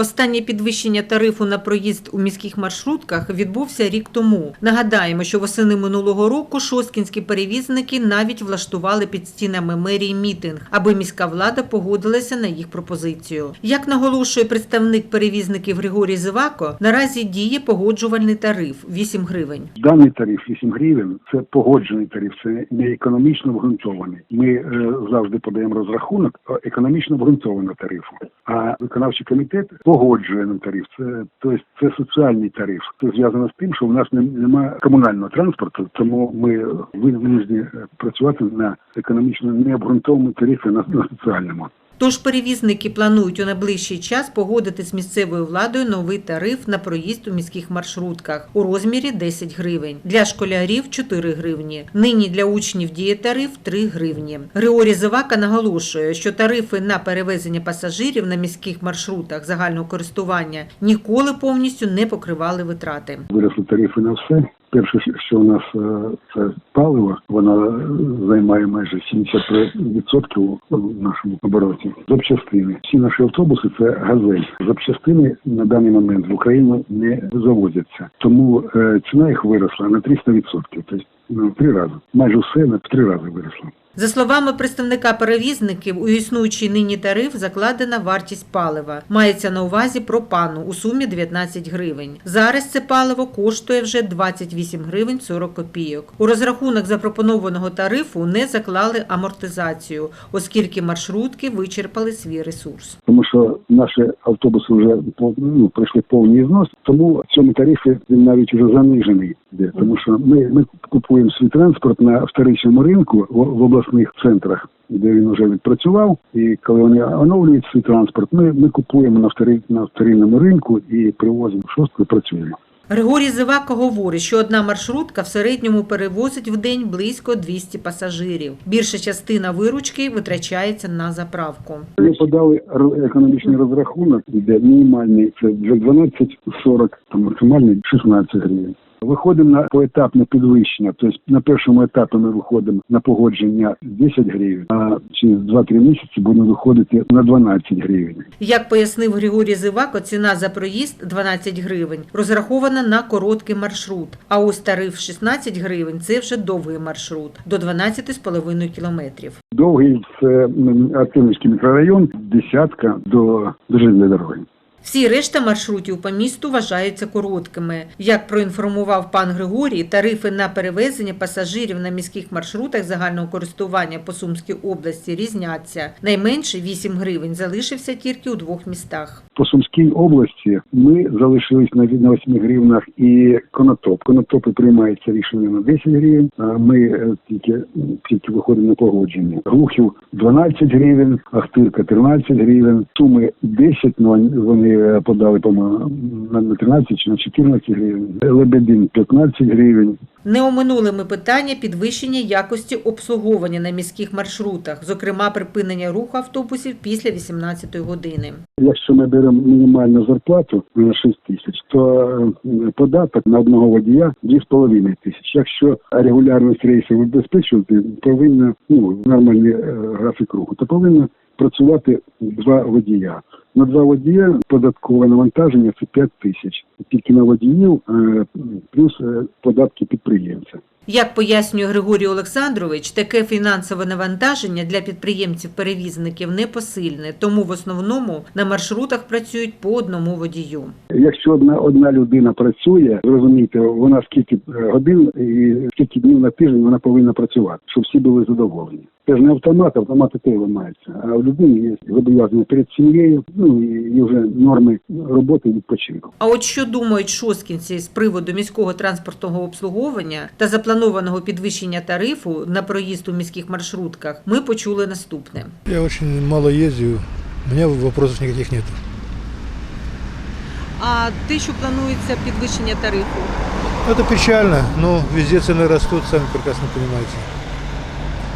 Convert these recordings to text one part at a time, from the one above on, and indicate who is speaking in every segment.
Speaker 1: Останнє підвищення тарифу на проїзд у міських маршрутках відбувся рік тому. Нагадаємо, що восени минулого року шосткінські перевізники навіть влаштували під стінами мерії мітинг, аби міська влада погодилася на їх пропозицію. Як наголошує представник перевізників Григорій Зивако, наразі діє погоджувальний тариф 8 гривень.
Speaker 2: Даний тариф 8 гривень це погоджений тариф, це не економічно обґрунтований. Ми е, завжди подаємо розрахунок економічно обґрунтованого тарифу. А виконавчий комітет погоджує нам тариф. Це тобто це соціальний тариф. Це зв'язано з тим, що в нас нем- немає комунального транспорту, тому ми винуждені е, працювати на економічно необґрунтованому тарифі на, на соціальному.
Speaker 1: Тож перевізники планують у найближчий час погодити з місцевою владою новий тариф на проїзд у міських маршрутках у розмірі 10 гривень. Для школярів 4 гривні. Нині для учнів діє тариф 3 гривні. Григорій Зивака наголошує, що тарифи на перевезення пасажирів на міських маршрутах загального користування ніколи повністю не покривали витрати.
Speaker 2: Виросли тарифи на все. Перше, що у нас е, це паливо, воно е, займає майже 70% в нашому обороті. Запчастини. Всі наші автобуси це газель. Запчастини на даний момент в Україну не завозяться, тому е, ціна їх виросла на 300%. Тобто на три рази. Майже все на три рази виросло.
Speaker 1: За словами представника перевізників, у існуючий нині тариф закладена вартість палива. Мається на увазі пропану у сумі 19 гривень. Зараз це паливо коштує вже 28 гривень 40 копійок. У розрахунок запропонованого тарифу не заклали амортизацію, оскільки маршрутки вичерпали свій ресурс.
Speaker 2: тому що наші автобуси вже ну, пройшли повний знос, тому в цьому тарифі він навіть вже занижений. Йде. Тому що ми, ми купуємо свій транспорт на вторичному ринку в, в обласних центрах, де він вже відпрацював. І коли вони оновлюють свій транспорт, ми, ми купуємо на втори, на вторинному ринку і привозимо в шостку і працюємо.
Speaker 1: Григорій Зивако говорить, що одна маршрутка в середньому перевозить в день близько 200 пасажирів. Більша частина виручки витрачається на заправку.
Speaker 2: Ми подали економічний розрахунок, де мінімальний це вже 12,40, там максимальний 16 гривень. Виходимо на поетапне підвищення. Тобто на першому етапі ми виходимо на погодження 10 гривень, а через 2-3 місяці будемо виходити на 12 гривень.
Speaker 1: Як пояснив Григорій Зивако, ціна за проїзд 12 гривень розрахована на короткий маршрут. А ось тариф 16 гривень це вже довгий маршрут до 12,5 кілометрів.
Speaker 2: Довгий це Артемівський мікрорайон, десятка до, до дороги.
Speaker 1: Всі решта маршрутів по місту вважаються короткими. Як проінформував пан Григорій, тарифи на перевезення пасажирів на міських маршрутах загального користування по Сумській області різняться. Найменше 8 гривень залишився тільки у двох містах.
Speaker 2: По Сумській області ми залишились на, на 8 гривнах і конотоп. Конотопи приймається рішення на 10 гривень. Ми е, тільки, тільки виходимо на погодження. Глухів 12 гривень, Ахтирка 13 гривень, Суми 10, ну вони подали, по-моєму, на на 13 чи на 14 гривень. Лебедин 15 гривень.
Speaker 1: Не оминули ми питання підвищення якості обслуговування на міських маршрутах, зокрема припинення руху автобусів після 18 години.
Speaker 2: Якщо ми беремо мінімальну зарплату на 6 тисяч, то е, податок на одного водія 2,5 тисяч. Якщо регулярність рейсів забезпечувати, повинна ну нормальний е, графік руху, то повинно працювати два водія. На два водія податкове навантаження це 5 тисяч. Тільки на водіїв е, плюс е, податки підприємця.
Speaker 1: Як пояснює Григорій Олександрович, таке фінансове навантаження для підприємців-перевізників непосильне, тому в основному на маршрутах працюють по одному водію.
Speaker 2: Якщо одна одна людина працює, зрозумійте, вона скільки е, годин і скільки днів на тиждень вона повинна працювати, щоб всі були задоволені. Це ж не автомат, автомати теж ламаються. А у людини є зобов'язання перед сім'єю, ну і, вже норми роботи відпочинку.
Speaker 1: А от що думають шосткінці з приводу міського транспортного обслуговування та запланованого підвищення тарифу на проїзд у міських маршрутках, ми почули наступне.
Speaker 3: Я очень мало ездил, у меня вопросов никаких нет.
Speaker 1: А те, що планується підвищення тарифу,
Speaker 3: Это печально, но везде цены растут, сами прекрасно понимаете.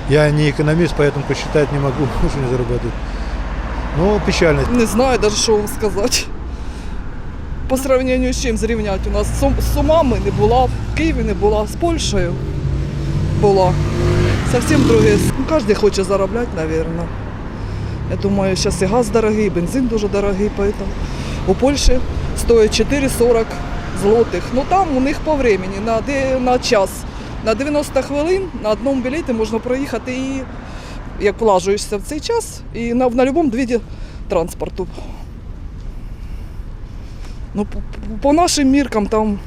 Speaker 3: Я не экономист, поэтому посчитать не могу, что не зарабатывать. Но печально.
Speaker 4: Не знаю даже, що вам сказати. По сравнению з чим зрівняти. У нас з Сум- з Сумами не була, в Києві не була, з Польщею була. Совсем друге. Ну, кожен хоче заробляти, мабуть. Я думаю, зараз і газ дорогий, і бензин дуже дорогий, У Польщі стоїть 4,40 злотих. Ну там у них по времени, на, на час. На 90 хвилин на одному білеті можна проїхати і як влажуєшся в цей час, і на, на будь-якому виді транспорту. Ну, по, по нашим міркам там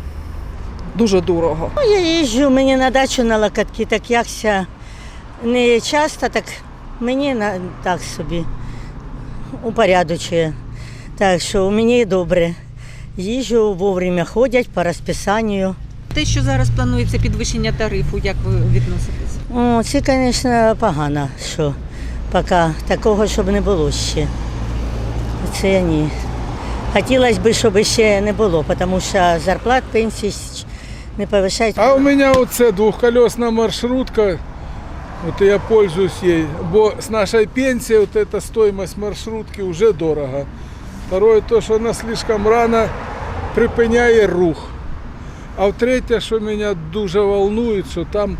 Speaker 4: дуже дорого.
Speaker 5: Ну, я їжджу мені на дачу на локатки, так якся не часто, так мені на, так собі упорядочує. Так що мені добре. Їжджу вовремя ходять по розписанню.
Speaker 1: Те, що зараз планується підвищення тарифу, як ви відноситесь?
Speaker 5: О, це, звісно, погано, що поки такого, щоб не було ще. Це ні. Хотілося б, щоб ще не було, тому що зарплат, пенсій не повишають.
Speaker 6: А у меня вот це двухколесная маршрутка. Вот я пользуюсь ей. Бо с нашей пенсией вот эта стоимость маршрутки уже дорого. Второе, то, что она слишком рано припиняє рух. А третє, що мене дуже волнує, що там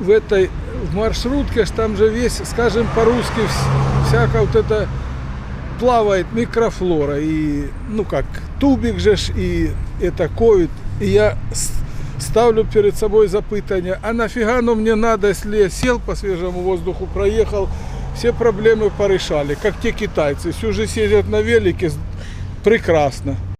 Speaker 6: в этой в маршрутке ж там же весь, скажем по-русски, вс- всяко вот это плавает микрофлора и ну как тубик же ж и это ковид и я с- ставлю перед собой запытание а нафига оно мне надо если я сел по свежему воздуху проехал все проблемы порешали как те китайцы всю жизнь ездят на велике с- прекрасно